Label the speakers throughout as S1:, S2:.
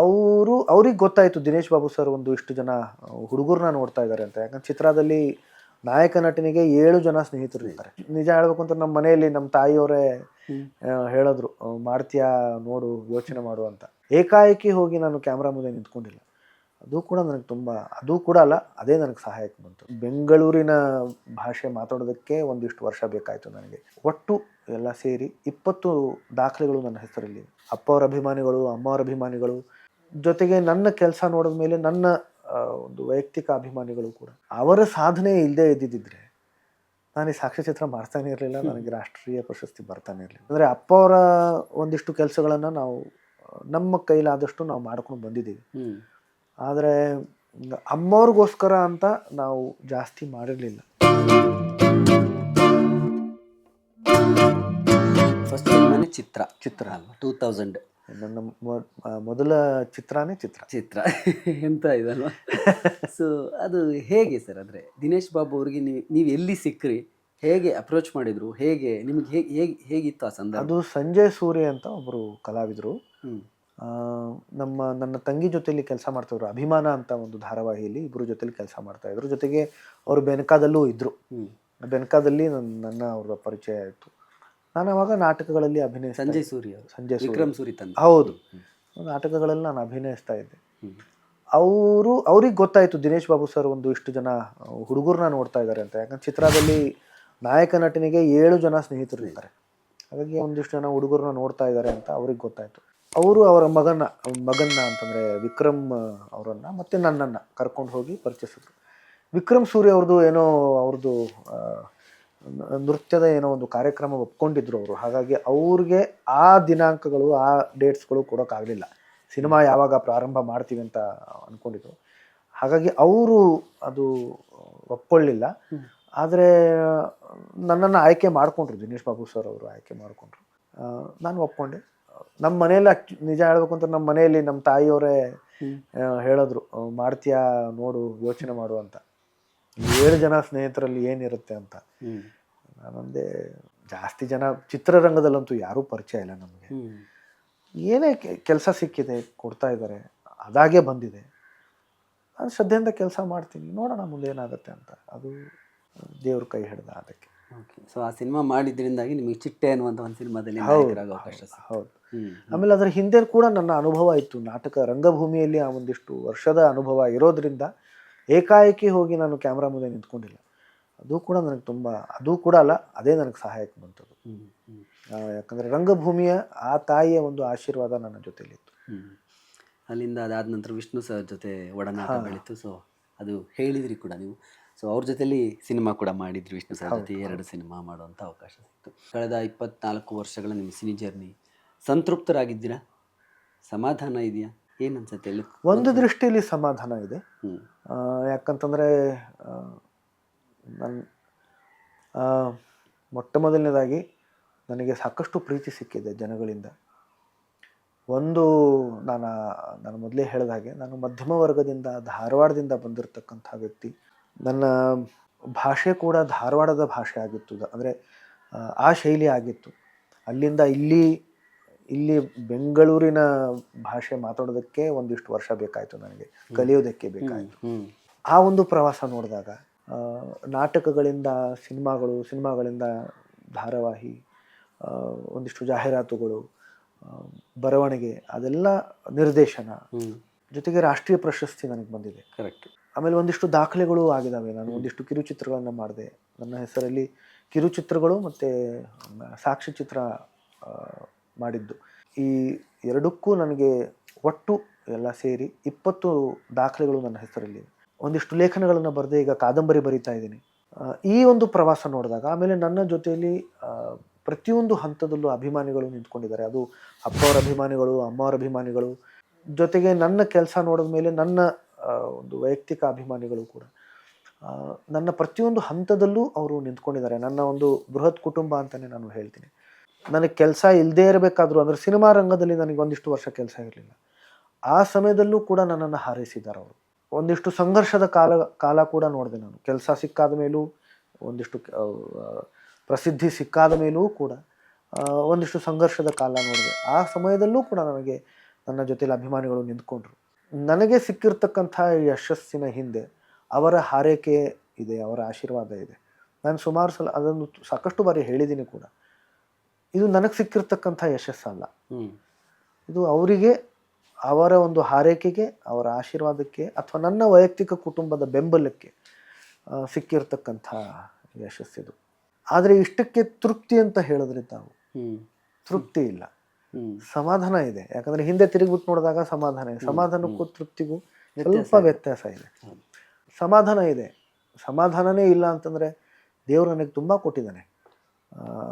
S1: ಅವರು, ಅವ್ರಿಗೆ ಗೊತ್ತಾಯಿತು ದಿನೇಶ್ ಬಾಬು ಸರ್ ಒಂದು ಇಷ್ಟು ಜನ ಹುಡುಗರನ್ನ ನೋಡ್ತಾ ಇದ್ದಾರೆ ಅಂತ. ಯಾಕಂದ್ರೆ ಚಿತ್ರದಲ್ಲಿ ನಾಯಕ ನಟನಿಗೆ ಏಳು ಜನ ಸ್ನೇಹಿತರು ಇದ್ದಾರೆ. ನಿಜ ಹೇಳ್ಬೇಕು ಅಂತ ನಮ್ಮ ಮನೆಯಲ್ಲಿ ನಮ್ಮ ತಾಯಿಯವರೇ ಹೇಳಿದ್ರು ಮಾಡ್ತೀಯಾ, ನೋಡು, ಯೋಚನೆ ಮಾಡು ಅಂತ. ಏಕಾಏಕಿ ಹೋಗಿ ನಾನು ಕ್ಯಾಮ್ರಾ ಮುಂದೆ ನಿಂತ್ಕೊಂಡಿಲ್ಲ. ಅದು ಕೂಡ ನನಗೆ ತುಂಬ, ಅದು ಕೂಡ ಅಲ್ಲ, ಅದೇ ನನಗೆ ಸಹಾಯಕ್ಕೆ ಬಂತು. ಬೆಂಗಳೂರಿನ ಭಾಷೆ ಮಾತಾಡೋದಕ್ಕೆ ಒಂದಿಷ್ಟು ವರ್ಷ ಬೇಕಾಯಿತು ನನಗೆ. ಒಟ್ಟು ಎಲ್ಲ ಸೇರಿ ಇಪ್ಪತ್ತು ದಾಖಲೆಗಳು ನನ್ನ ಹೆಸರಲ್ಲಿ ಅಪ್ಪ ಅವರ ಅಭಿಮಾನಿಗಳು ಅಮ್ಮ ಅವರ ಅಭಿಮಾನಿಗಳು ಜೊತೆಗೆ ನನ್ನ ಕೆಲಸ ನೋಡಿದ ಮೇಲೆ ನನ್ನ ಒಂದು ವೈಯಕ್ತಿಕ ಅಭಿಮಾನಿಗಳು ಕೂಡ. ಅವರ ಸಾಧನೆ ಇಲ್ಲದೆ ಇದ್ದಿದ್ದರೆ ನಾನು ಈ ಸಾಕ್ಷ್ಯಚಿತ್ರ ಮಾಡ್ತಾನೆ ಇರಲಿಲ್ಲ ನನಗೆ ರಾಷ್ಟ್ರೀಯ ಪ್ರಶಸ್ತಿ ಬರ್ತಾನೆ ಇರಲಿಲ್ಲ. ಅಂದರೆ ಅಪ್ಪ ಅವರ ಒಂದಿಷ್ಟು ಕೆಲಸಗಳನ್ನು ನಾವು ನಮ್ಮ ಕೈಲಾದಷ್ಟು ನಾವು ಮಾಡ್ಕೊಂಡು ಬಂದಿದ್ದೀವಿ. ಆದರೆ ಅಮ್ಮವ್ರಿಗೋಸ್ಕರ ಅಂತ ನಾವು ಜಾಸ್ತಿ ಮಾಡಿರಲಿಲ್ಲ.
S2: ಫಸ್ಟ್ ಚಿತ್ರ.
S1: ಚಿತ್ರ
S2: ಅಲ್ವಾ? ಟೂ ತೌಸಂಡ್
S1: ನನ್ನ ಮೊದಲ ಚಿತ್ರನೇ ಚಿತ್ರ.
S2: ಚಿತ್ರ. ಎಂತ ಇದಲ್ವ? ಸೊ ಅದು ಹೇಗೆ ಸರ್? ಅಂದರೆ ದಿನೇಶ್ ಬಾಬು ಅವ್ರಿಗೆ ನೀವು ನೀವು ಎಲ್ಲಿ ಸಿಕ್ಕ್ರಿ ಹೇಗೆ ಅಪ್ರೋಚ್ ಮಾಡಿದ್ರು? ಹೇಗೆ ನಿಮ್ಗೆ ಹೇಗೆ ಹೇಗೆ ಹೇಗಿತ್ತು ಆ ಸಂದರ್ಭ?
S1: ಅದು ಸಂಜಯ್ ಸೂರ್ಯ ಅಂತ ಒಬ್ಬರು ಕಲಾವಿದರು. ಆ, ನಮ್ಮ ನನ್ನ ತಂಗಿ ಜೊತೆಲಿ ಕೆಲಸ ಮಾಡ್ತಾಯಿದ್ರು ಅಭಿಮಾನ ಅಂತ ಒಂದು ಧಾರಾವಾಹಿಯಲ್ಲಿ ಇಬ್ಬರು ಜೊತೆಲಿ ಕೆಲಸ ಮಾಡ್ತಾ ಇದ್ರು. ಜೊತೆಗೆ ಅವರು ಬೆನಕಾದಲ್ಲೂ ಇದ್ದರು ಬೆನಕಾದಲ್ಲಿ ನನ್ನ ನನ್ನ ಅವರ ಪರಿಚಯ ಆಯಿತು. ನಾನು ಅವಾಗ ನಾಟಕಗಳಲ್ಲಿ ಅಭಿನಯ
S2: ಸಂಜಯ್ ಸೂರ್ಯ
S1: ಸಂಜಯ್
S2: ವಿಕ್ರಮ್ ಸೂರಿ ತಂದೆ.
S1: ಹೌದು. ನಾಟಕಗಳಲ್ಲಿ ನಾನು ಅಭಿನಯಿಸ್ತಾ ಇದ್ದೆ. ಅವರು ಅವ್ರಿಗೆ ಗೊತ್ತಾಯಿತು ದಿನೇಶ್ ಬಾಬು ಸರ್ ಒಂದು ಇಷ್ಟು ಜನ ಹುಡುಗರನ್ನ ನೋಡ್ತಾ ಇದ್ದಾರೆ ಅಂತ. ಯಾಕಂದ್ರೆ ಚಿತ್ರದಲ್ಲಿ ನಾಯಕ ನಟನಿಗೆ ಏಳು ಜನ ಸ್ನೇಹಿತರು ಇದ್ದಾರೆ ಹಾಗಾಗಿ ಒಂದಿಷ್ಟು ಜನ ಹುಡುಗರನ್ನ ನೋಡ್ತಾ ಇದ್ದಾರೆ ಅಂತ ಅವ್ರಿಗೆ ಗೊತ್ತಾಯ್ತು. ಅವರು ಅವರ ಮಗನ ಮಗನ್ನ ಅಂತಂದ್ರೆ ವಿಕ್ರಮ್ ಅವರನ್ನು ಮತ್ತೆ ನನ್ನನ್ನು ಕರ್ಕೊಂಡು ಹೋಗಿ ಪರಿಚಯಿಸಿದ್ರು. ವಿಕ್ರಮ್ ಸೂರ್ಯ ಅವ್ರದ್ದು ಏನೋ ಅವ್ರದ್ದು ನೃತ್ಯದ ಏನೋ ಒಂದು ಕಾರ್ಯಕ್ರಮ ಒಪ್ಕೊಂಡಿದ್ರು ಅವರು. ಹಾಗಾಗಿ ಅವ್ರಿಗೆ ಆ ದಿನಾಂಕಗಳು ಆ ಡೇಟ್ಸ್ಗಳು ಕೊಡೋಕ್ಕಾಗಲಿಲ್ಲ ಸಿನಿಮಾ ಯಾವಾಗ ಪ್ರಾರಂಭ ಮಾಡ್ತೀವಿ ಅಂತ ಅಂದ್ಕೊಂಡಿದ್ರು ಹಾಗಾಗಿ ಅವರು ಅದು ಒಪ್ಕೊಳ್ಳಿಲ್ಲ. ಆದರೆ ನನ್ನನ್ನು ಆಯ್ಕೆ ಮಾಡಿಕೊಂಡ್ರು ದಿನೇಶ್ ಬಾಬು ಸರ್ ಅವರು ಆಯ್ಕೆ ಮಾಡಿಕೊಂಡ್ರು. ನಾನು ಒಪ್ಕೊಂಡೆ. ನಮ್ಮ ಮನೇಲಿ ನಿಜ ಹೇಳ್ಬೇಕು ಅಂತ ನಮ್ಮ ಮನೆಯಲ್ಲಿ ನಮ್ಮ ತಾಯಿಯವರೇ ಹೇಳಿದ್ರು ಮಾಡ್ತೀಯಾ ನೋಡು ಯೋಚನೆ ಮಾಡು ಅಂತ. ಏಳು ಜನ ಸ್ನೇಹಿತರಲ್ಲಿ ಏನಿರುತ್ತೆ ಅಂತ? ನಾನೊಂದೇ ಜಾಸ್ತಿ ಜನ ಚಿತ್ರರಂಗದಲ್ಲಂತೂ ಯಾರೂ ಪರಿಚಯ ಇಲ್ಲ ನಮಗೆ. ಏನೇ ಕೆಲಸ ಸಿಕ್ಕಿದೆ ಕೊಡ್ತಾ ಇದ್ದಾರೆ ಅದಾಗೆ ಬಂದಿದೆ. ನಾನು ಶ್ರದ್ಧೆಯಿಂದ ಕೆಲಸ ಮಾಡ್ತೀನಿ ನೋಡೋಣ ಮುಂದೆ ಏನಾಗುತ್ತೆ ಅಂತ. ಅದು ದೇವ್ರ ಕೈ ಹಿಡ್ದ ಅದಕ್ಕೆ.
S2: ಓಕೆ ಸೊ ಆ ಸಿನಿಮಾ ಮಾಡಿದ್ರಿಂದಾಗಿ ನಿಮಗೆ ಚಿಟ್ಟೆ ಅನ್ನುವಂಥ ಒಂದು ಸಿನಿಮಾದಲ್ಲಿ ಅವಕಾಶ.
S1: ಹೌದು. ಆಮೇಲೆ ಅದರ ಹಿಂದೆ ಕೂಡ ನನ್ನ ಅನುಭವ ಇತ್ತು. ನಾಟಕ ರಂಗಭೂಮಿಯಲ್ಲಿ ಆ ಒಂದಿಷ್ಟು ವರ್ಷದ ಅನುಭವ ಇರೋದ್ರಿಂದ ಏಕಾಏಕಿ ಹೋಗಿ ನಾನು ಕ್ಯಾಮ್ರಾ ಮುಂದೆ ನಿಂತ್ಕೊಂಡಿಲ್ಲ. ಅದು ಕೂಡ ನನಗೆ ತುಂಬ ಅದು ಕೂಡ ಅಲ್ಲ ಅದೇ ನನಗೆ ಸಹಾಯಕ್ಕೆ ಬಂತದ್ದು ಯಾಕಂದ್ರೆ ರಂಗಭೂಮಿಯ ಆ ತಾಯಿಯ ಒಂದು ಆಶೀರ್ವಾದ ನನ್ನ ಜೊತೆಯಲ್ಲಿತ್ತು
S2: ಹ್ಮ್. ಅಲ್ಲಿಂದ ಅದಾದ ನಂತರ ವಿಷ್ಣು ಸರ್ ಜೊತೆ ಒಡನಾಟ ಬೆಳೀತು. ಸೊ ಅದು ಹೇಳಿದ್ರಿ ಕೂಡ ನೀವು. ಸೊ ಅವ್ರ ಜೊತೆಲಿ ಸಿನಿಮಾ ಕೂಡ ಮಾಡಿದ್ರಿ ವಿಷ್ಣು ಸರ್ ಜೊತೆ. ಎರಡು ಸಿನಿಮಾ ಮಾಡುವಂಥ ಅವಕಾಶ ಸಿಕ್ತು. ಕಳೆದ ಇಪ್ಪತ್ನಾಲ್ಕು ವರ್ಷಗಳ ನಿಮ್ಮ ಸಿನಿ ಜರ್ನಿ ಸಂತೃಪ್ತರಾಗಿದ್ದೀರಾ? ಸಮಾಧಾನ ಇದೆಯಾ? ಏನು ಅನ್ಸುತ್ತೆ
S1: ಒಂದು ದೃಷ್ಟಿಯಲ್ಲಿ ಸಮಾಧಾನ ಇದೆ. ಯಾಕಂತಂದರೆ ನನ್ನ ಮೊಟ್ಟ ಮೊದಲನೇದಾಗಿ ನನಗೆ ಸಾಕಷ್ಟು ಪ್ರೀತಿ ಸಿಕ್ಕಿದೆ ಜನಗಳಿಂದ. ಒಂದು ನಾನು ನಾನು ಮೊದಲೇ ಹೇಳಿದ ಹಾಗೆ ನಾನು ಮಧ್ಯಮ ವರ್ಗದಿಂದ ಧಾರವಾಡದಿಂದ ಬಂದಿರತಕ್ಕಂಥ ವ್ಯಕ್ತಿ. ನನ್ನ ಭಾಷೆ ಕೂಡ ಧಾರವಾಡದ ಭಾಷೆ ಆಗಿತ್ತು. ಅಂದರೆ ಆ ಶೈಲಿ ಆಗಿತ್ತು. ಅಲ್ಲಿಂದ ಇಲ್ಲಿ ಇಲ್ಲಿ ಬೆಂಗಳೂರಿನ ಭಾಷೆ ಮಾತಾಡೋದಕ್ಕೆ ಒಂದಿಷ್ಟು ವರ್ಷ ಬೇಕಾಯಿತು ನನಗೆ ಕಲಿಯೋದಕ್ಕೆ ಬೇಕಾಯಿತು. ಆ ಒಂದು ಪ್ರವಾಸ ನೋಡಿದಾಗ ನಾಟಕಗಳಿಂದ ಸಿನಿಮಾಗಳು ಸಿನಿಮಾಗಳಿಂದ ಧಾರಾವಾಹಿ ಒಂದಿಷ್ಟು ಜಾಹೀರಾತುಗಳು ಬರವಣಿಗೆ ಅದೆಲ್ಲ ನಿರ್ದೇಶನ ಜೊತೆಗೆ ರಾಷ್ಟ್ರೀಯ ಪ್ರಶಸ್ತಿ ನನಗೆ ಬಂದಿದೆ.
S2: ಕರೆಕ್ಟ್
S1: ಆಮೇಲೆ ಒಂದಿಷ್ಟು ದಾಖಲೆಗಳು ಆಗಿದ್ದಾವೆ ನಾನು ಒಂದಿಷ್ಟು ಕಿರುಚಿತ್ರಗಳನ್ನು ಮಾಡಿದೆ. ನನ್ನ ಹೆಸರಲ್ಲಿ ಕಿರುಚಿತ್ರಗಳು ಮತ್ತು ಸಾಕ್ಷ್ಯಚಿತ್ರ ಆ, ಮಾಡಿದ್ದು. ಈ ಎರಡಕ್ಕೂ ನನಗೆ ಒಟ್ಟು ಎಲ್ಲ ಸೇರಿ ಇಪ್ಪತ್ತು ದಾಖಲೆಗಳು ನನ್ನ ಹೆಸರಲ್ಲಿ ಒಂದಿಷ್ಟು ಲೇಖನಗಳನ್ನು ಬರೆದೆ ಈಗ ಕಾದಂಬರಿ ಬರಿತಾ ಇದ್ದೀನಿ. ಈ ಒಂದು ಪ್ರವಾಸ ನೋಡಿದಾಗ ಆಮೇಲೆ ನನ್ನ ಜೊತೆಯಲ್ಲಿ ಪ್ರತಿಯೊಂದು ಹಂತದಲ್ಲೂ ಅಭಿಮಾನಿಗಳು ನಿಂತ್ಕೊಂಡಿದ್ದಾರೆ. ಅದು ಅಪ್ಪವರ ಅಭಿಮಾನಿಗಳು, ಅಮ್ಮವರ ಅಭಿಮಾನಿಗಳು, ಜೊತೆಗೆ ನನ್ನ ಕೆಲಸ ನೋಡಿದ ಮೇಲೆ ನನ್ನ ಒಂದು ವೈಯಕ್ತಿಕ ಅಭಿಮಾನಿಗಳು ಕೂಡ. ನನ್ನ ಪ್ರತಿಯೊಂದು ಹಂತದಲ್ಲೂ ಅವರು ನಿಂತ್ಕೊಂಡಿದ್ದಾರೆ. ನನ್ನ ಒಂದು ಬೃಹತ್ ಕುಟುಂಬ ಅಂತಲೇ ನಾನು ಹೇಳ್ತೀನಿ. ನನಗೆ ಕೆಲಸ ಇಲ್ಲದೇ ಇರಬೇಕಾದ್ರು ಅಂದರೆ ಸಿನಿಮಾ ರಂಗದಲ್ಲಿ ನನಗೆ ಒಂದಿಷ್ಟು ವರ್ಷ ಕೆಲಸ ಇರಲಿಲ್ಲ. ಆ ಸಮಯದಲ್ಲೂ ಕೂಡ ನನ್ನನ್ನು ಹಾರೈಸಿದ್ದಾರೆ ಅವರು. ಒಂದಿಷ್ಟು ಸಂಘರ್ಷದ ಕಾಲ ಕಾಲ ಕೂಡ ನೋಡಿದೆ ನಾನು. ಕೆಲಸ ಸಿಕ್ಕಾದ ಮೇಲೂ, ಒಂದಿಷ್ಟು ಪ್ರಸಿದ್ಧಿ ಸಿಕ್ಕಾದ ಮೇಲೂ ಕೂಡ ಒಂದಿಷ್ಟು ಸಂಘರ್ಷದ ಕಾಲ ನೋಡಿದೆ. ಆ ಸಮಯದಲ್ಲೂ ಕೂಡ ನನಗೆ ನನ್ನ ಜೊತೆಯಲ್ಲಿ ಅಭಿಮಾನಿಗಳು ನಿಂತ್ಕೊಂಡ್ರು. ನನಗೆ ಸಿಕ್ಕಿರ್ತಕ್ಕಂಥ ಯಶಸ್ಸಿನ ಹಿಂದೆ ಅವರ ಹಾರೈಕೆ ಇದೆ, ಅವರ ಆಶೀರ್ವಾದ ಇದೆ. ನಾನು ಸುಮಾರು ಸಲ ಅದನ್ನು ಸಾಕಷ್ಟು ಬಾರಿ ಹೇಳಿದ್ದೀನಿ ಕೂಡ. ಇದು ನನಗೆ ಸಿಕ್ಕಿರ್ತಕ್ಕಂಥ ಯಶಸ್ಸಲ್ಲ ಇದು ಅವರಿಗೆ ಅವರ ಒಂದು ಹಾರೈಕೆಗೆ ಅವರ ಆಶೀರ್ವಾದಕ್ಕೆ ಅಥವಾ ನನ್ನ ವೈಯಕ್ತಿಕ ಕುಟುಂಬದ ಬೆಂಬಲಕ್ಕೆ ಸಿಕ್ಕಿರ್ತಕ್ಕಂಥ ಯಶಸ್ಸಿದು ಆದರೆ ಇಷ್ಟಕ್ಕೆ ತೃಪ್ತಿ ಅಂತ ಹೇಳಿದ್ರೆ ತಾವು ತೃಪ್ತಿ ಇಲ್ಲ. ಸಮಾಧಾನ ಇದೆ. ಯಾಕಂದ್ರೆ ಹಿಂದೆ ತಿರುಗಿಬಿಟ್ಟು ನೋಡಿದಾಗ ಸಮಾಧಾನ ಇದೆ. ಸಮಾಧಾನಕ್ಕೂ ತೃಪ್ತಿಗೂ ಸ್ವಲ್ಪ ವ್ಯತ್ಯಾಸ ಇದೆ. ಸಮಾಧಾನ ಇದೆ. ಸಮಾಧಾನನೇ ಇಲ್ಲ ಅಂತಂದ್ರೆ ದೇವರು ನನಗೆ ತುಂಬ ಕೊಟ್ಟಿದ್ದಾನೆ.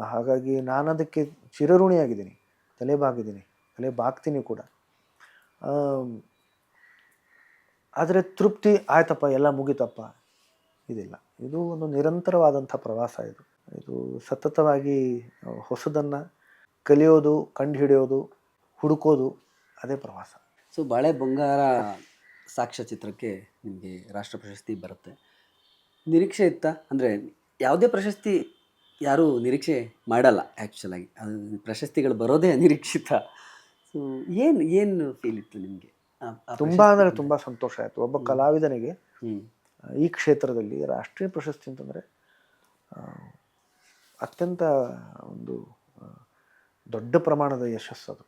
S1: ಹಾಗಾಗಿ ನಾನು ಅದಕ್ಕೆ ಚಿರಋಣಿಯಾಗಿದ್ದೀನಿ ತಲೆ ಬಾಗಿದ್ದೀನಿ ತಲೆ ಬಾಗ್ತೀನಿ ಕೂಡ ಆದರೆ ತೃಪ್ತಿ ಆಯ್ತಪ್ಪ, ಎಲ್ಲ ಮುಗಿತಪ್ಪ. ಇದಿಲ್ಲ. ಇದು ಒಂದು ನಿರಂತರವಾದಂಥ ಪ್ರವಾಸ ಇದು. ಇದು ಸತತವಾಗಿ ಹೊಸದನ್ನು ಕಲಿಯೋದು, ಕಂಡುಹಿಡಿಯೋದು, ಹುಡುಕೋದು, ಅದೇ ಪ್ರವಾಸ.
S2: ಸೊ, ಬಾಳೆ ಬಂಗಾರ ಸಾಕ್ಷ್ಯಚಿತ್ರಕ್ಕೆ ನಿಮಗೆ ರಾಷ್ಟ್ರ ಪ್ರಶಸ್ತಿ ಬರುತ್ತೆ. ನಿರೀಕ್ಷೆ ಇತ್ತ? ಅಂದರೆ ಯಾವುದೇ ಪ್ರಶಸ್ತಿ ಯಾರೂ ನಿರೀಕ್ಷೆ ಮಾಡಲ್ಲ ಆ್ಯಕ್ಚುಲಾಗಿ ಅದು ಪ್ರಶಸ್ತಿಗಳು ಬರೋದೇ ಅನಿರೀಕ್ಷಿತ. ಸೊ ಏನು ಏನು ಫೀಲ್ ಇತ್ತು ನಿಮಗೆ?
S1: ತುಂಬ ಅಂದರೆ ತುಂಬ ಸಂತೋಷ ಆಯಿತು. ಒಬ್ಬ ಕಲಾವಿದನಿಗೆ ಈ ಕ್ಷೇತ್ರದಲ್ಲಿ ರಾಷ್ಟ್ರೀಯ ಪ್ರಶಸ್ತಿ ಅಂತಂದರೆ ಅತ್ಯಂತ ಒಂದು ದೊಡ್ಡ ಪ್ರಮಾಣದ ಯಶಸ್ಸು ಅದು.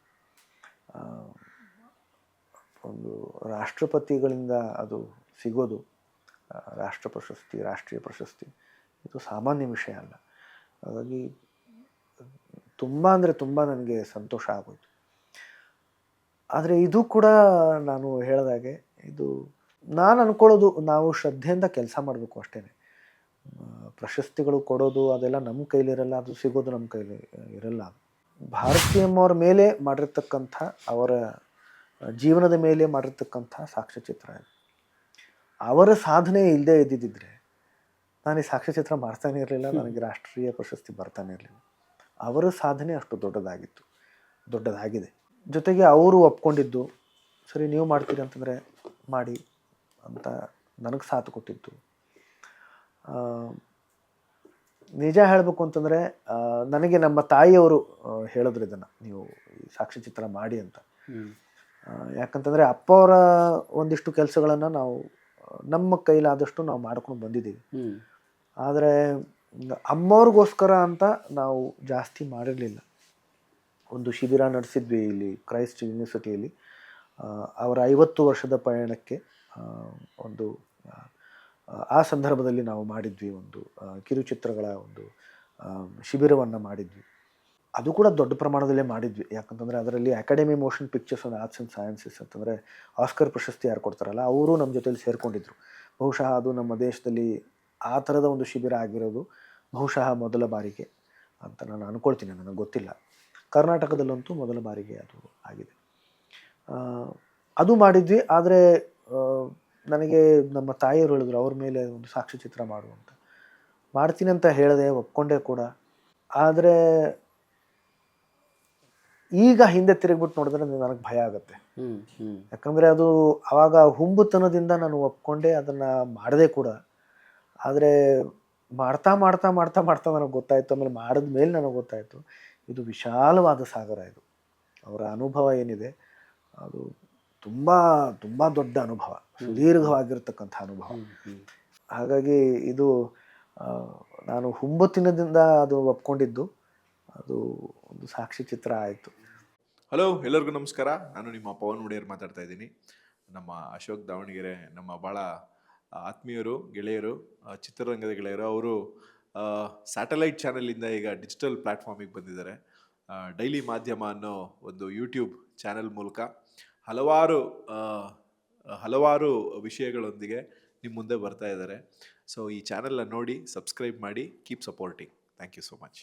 S1: ಒಂದು ರಾಷ್ಟ್ರಪತಿಗಳಿಂದ ಅದು ಸಿಗೋದು ರಾಷ್ಟ್ರ ಪ್ರಶಸ್ತಿ ರಾಷ್ಟ್ರೀಯ ಪ್ರಶಸ್ತಿ ಇದು ಸಾಮಾನ್ಯ ವಿಷಯ ಅಲ್ಲ. ಹಾಗಾಗಿ ತುಂಬ ಅಂದರೆ ತುಂಬ ನನಗೆ ಸಂತೋಷ ಆಗೋಯಿತು. ಆದರೆ ಇದು ಕೂಡ ನಾನು ಹೇಳಿದಾಗೆ ಇದು ನಾನು ಅನ್ಕೊಳ್ಳೋದು ನಾವು ಶ್ರದ್ಧೆಯಿಂದ ಕೆಲಸ ಮಾಡಬೇಕು ಅಷ್ಟೇ ಪ್ರಶಸ್ತಿಗಳು ಕೊಡೋದು ಅದೆಲ್ಲ ನಮ್ಮ ಕೈಲಿರಲ್ಲ, ಅದು ಸಿಗೋದು ನಮ್ಮ ಕೈಲಿ ಇರಲ್ಲ. ಭಾರತೀಯಮ್ಮವ್ರ ಮೇಲೆ ಮಾಡಿರ್ತಕ್ಕಂಥ ಅವರ ಜೀವನದ ಮೇಲೆ ಮಾಡಿರ್ತಕ್ಕಂಥ ಸಾಕ್ಷ್ಯಚಿತ್ರ ಅವರ ಸಾಧನೆ ಇಲ್ಲದೆ ಇದ್ದಿದ್ದರೆ ನಾನು ಈ ಸಾಕ್ಷ್ಯಚಿತ್ರ ಮಾಡ್ತಾನೆ ಇರಲಿಲ್ಲ ನನಗೆ ರಾಷ್ಟ್ರೀಯ ಪ್ರಶಸ್ತಿ ಬರ್ತಾನೆ ಇರಲಿಲ್ಲ. ಅವರ ಸಾಧನೆ ಅಷ್ಟು ದೊಡ್ಡದಾಗಿತ್ತು ದೊಡ್ಡದಾಗಿದೆ. ಜೊತೆಗೆ ಅವರು ಒಪ್ಕೊಂಡಿದ್ದು ಸರಿ ನೀವು ಮಾಡ್ತೀರಿ ಅಂತಂದರೆ ಮಾಡಿ ಅಂತ ನನಗೆ ಸಾಥ್ ಕೊಟ್ಟಿದ್ದು. ನಿಜ ಹೇಳಬೇಕು ಅಂತಂದರೆ ನನಗೆ ನಮ್ಮ ತಾಯಿಯವರು ಹೇಳಿದ್ರು ಇದನ್ನು ನೀವು ಈ ಸಾಕ್ಷ್ಯಚಿತ್ರ ಮಾಡಿ ಅಂತ. ಯಾಕಂತಂದರೆ ಅಪ್ಪ ಅವರ ಒಂದಿಷ್ಟು ಕೆಲಸಗಳನ್ನು ನಾವು ನಮ್ಮ ಕೈಲಾದಷ್ಟು ನಾವು ಮಾಡ್ಕೊಂಡು ಬಂದಿದ್ದೀವಿ. ಆದರೆ ಅಮ್ಮವ್ರಿಗೋಸ್ಕರ ಅಂತ ನಾವು ಜಾಸ್ತಿ ಮಾಡಿರಲಿಲ್ಲ. ಒಂದು ಶಿಬಿರ ನಡೆಸಿದ್ವಿ ಇಲ್ಲಿ ಕ್ರೈಸ್ಟ್ ಯೂನಿವರ್ಸಿಟಿಯಲ್ಲಿ. ಅವರ ಐವತ್ತು ವರ್ಷದ ಪಯಣಕ್ಕೆ ಒಂದು ಆ, ಸಂದರ್ಭದಲ್ಲಿ ನಾವು ಮಾಡಿದ್ವಿ ಒಂದು ಕಿರುಚಿತ್ರಗಳ ಒಂದು ಶಿಬಿರವನ್ನು ಮಾಡಿದ್ವಿ. ಅದು ಕೂಡ ದೊಡ್ಡ ಪ್ರಮಾಣದಲ್ಲೇ ಮಾಡಿದ್ವಿ. ಯಾಕಂತಂದರೆ ಅದರಲ್ಲಿ academy motion pictures and arts and sciences ಅಂತಂದರೆ ಆಸ್ಕರ್ ಪ್ರಶಸ್ತಿ ಯಾರು ಕೊಡ್ತಾರಲ್ಲ ಅವರು ನಮ್ಮ ಜೊತೆಲಿ ಸೇರಿಕೊಂಡಿದ್ರು. ಬಹುಶಃ ಅದು ನಮ್ಮ ದೇಶದಲ್ಲಿ ಆ ಥರದ ಒಂದು ಶಿಬಿರ ಆಗಿರೋದು ಬಹುಶಃ ಮೊದಲ ಬಾರಿಗೆ ಅಂತ ನಾನು ಅಂದ್ಕೊಳ್ತೀನಿ ನನಗೆ ಗೊತ್ತಿಲ್ಲ. ಕರ್ನಾಟಕದಲ್ಲಂತೂ ಮೊದಲ ಬಾರಿಗೆ ಅದು ಆಗಿದೆ. ಅದು ಮಾಡಿದ್ವಿ ಆದರೆ ನನಗೆ ನಮ್ಮ ತಾಯಿಯವರು ಹೇಳಿದ್ರು ಅವ್ರ ಮೇಲೆ ಒಂದು ಸಾಕ್ಷ್ಯಚಿತ್ರ ಮಾಡು ಅಂತ. ಮಾಡ್ತೀನಿ ಅಂತ ಹೇಳಿದೆ ಒಪ್ಕೊಂಡೆ ಕೂಡ. ಆದರೆ ಈಗ ಹಿಂದೆ ತಿರುಗ್ಬಿಟ್ಟು ನೋಡಿದ್ರೆ ನನಗೆ ಭಯ ಆಗುತ್ತೆ. ಯಾಕಂದರೆ ಅದು ಆವಾಗ ಹುಂಬುತನದಿಂದ ನಾನು ಒಪ್ಕೊಂಡೆ ಅದನ್ನು ಮಾಡದೆ ಕೂಡ ಆದರೆ ಮಾಡ್ತಾ ಮಾಡ್ತಾ ಮಾಡ್ತಾ ಮಾಡ್ತಾ ನನಗೆ ಗೊತ್ತಾಯಿತು ಆಮೇಲೆ ಮಾಡಿದ ಮೇಲೆ ನನಗೆ ಗೊತ್ತಾಯಿತು ಇದು ವಿಶಾಲವಾದ ಸಾಗರ ಇದು. ಅವರ ಅನುಭವ ಏನಿದೆ ಅದು ತುಂಬ ತುಂಬ ದೊಡ್ಡ ಅನುಭವ ಸುದೀರ್ಘವಾಗಿರ್ತಕ್ಕಂಥ ಅನುಭವ. ಹಾಗಾಗಿ ಇದು ನಾನು ಹುಂಬತ್ತಿನದಿಂದ ಅದು ಒಪ್ಕೊಂಡಿದ್ದು ಅದು ಒಂದು ಸಾಕ್ಷಿ ಚಿತ್ರ ಆಯಿತು.
S3: ಹಲೋ ಎಲ್ಲರಿಗೂ ನಮಸ್ಕಾರ. ನಾನು ನಿಮ್ಮ ಪವನ್ ಒಡೆಯರ್ ಮಾತಾಡ್ತಾ ಇದ್ದೀನಿ. ನಮ್ಮ ಅಶೋಕ್ ದಾವಣಗೆರೆ ನಮ್ಮ ಭಾಳ ಆತ್ಮೀಯರು, ಗೆಳೆಯರು ಚಿತ್ರರಂಗದ ಗೆಳೆಯರು, ಅವರು ಸ್ಯಾಟಲೈಟ್ ಚಾನಲಿಂದ ಈಗ ಡಿಜಿಟಲ್ ಪ್ಲ್ಯಾಟ್ಫಾರ್ಮಿಗೆ ಬಂದಿದ್ದಾರೆ. ಡೈಲಿ ಮಾಧ್ಯಮ ಅನ್ನೋ ಒಂದು ಯೂಟ್ಯೂಬ್ ಚಾನೆಲ್ ಮೂಲಕ ಹಲವಾರು ಹಲವಾರು ವಿಷಯಗಳೊಂದಿಗೆ ನಿಮ್ಮ ಮುಂದೆ ಬರ್ತಾ ಇದ್ದಾರೆ. ಸೊ ಈ ಚಾನೆಲ್ನ ನೋಡಿ ಸಬ್ಸ್ಕ್ರೈಬ್ ಮಾಡಿ keep supporting thank you so much